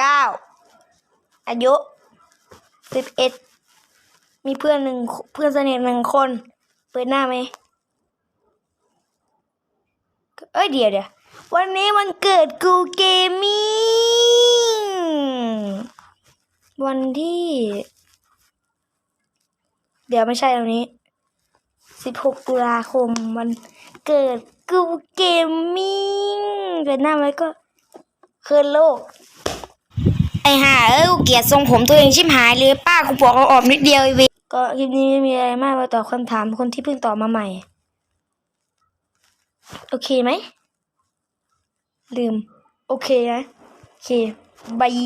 เก้าอายุสิบเอ็ดมีเพื่อนหนึ่งเพื่อนสนิทหนึ่งคน เปิดหน้าไหมเอ้ยเดี๋ยวเดี๋ยววันนี้มันเกิดกูเกมมิ่งวันที่ เดี๋ยวไม่ใช่ตรงนี้สิบหกตุลาคมวันเกิดกูเกมมิ่งเปิดหน้าไว้ก็คืนโลก ไอห่าเอ้ยกูเกลียดทรงผมตัวเองชิบหายเลยป้ากูบอกเราออกนิดเดียวไอเวก็คลิปนี้ไม่มีอะไรมากมาตอบคำถามคนที่เพิ่งตอบมาใหม่ โอเคไหมลืม โอเคนะ โอเคบาย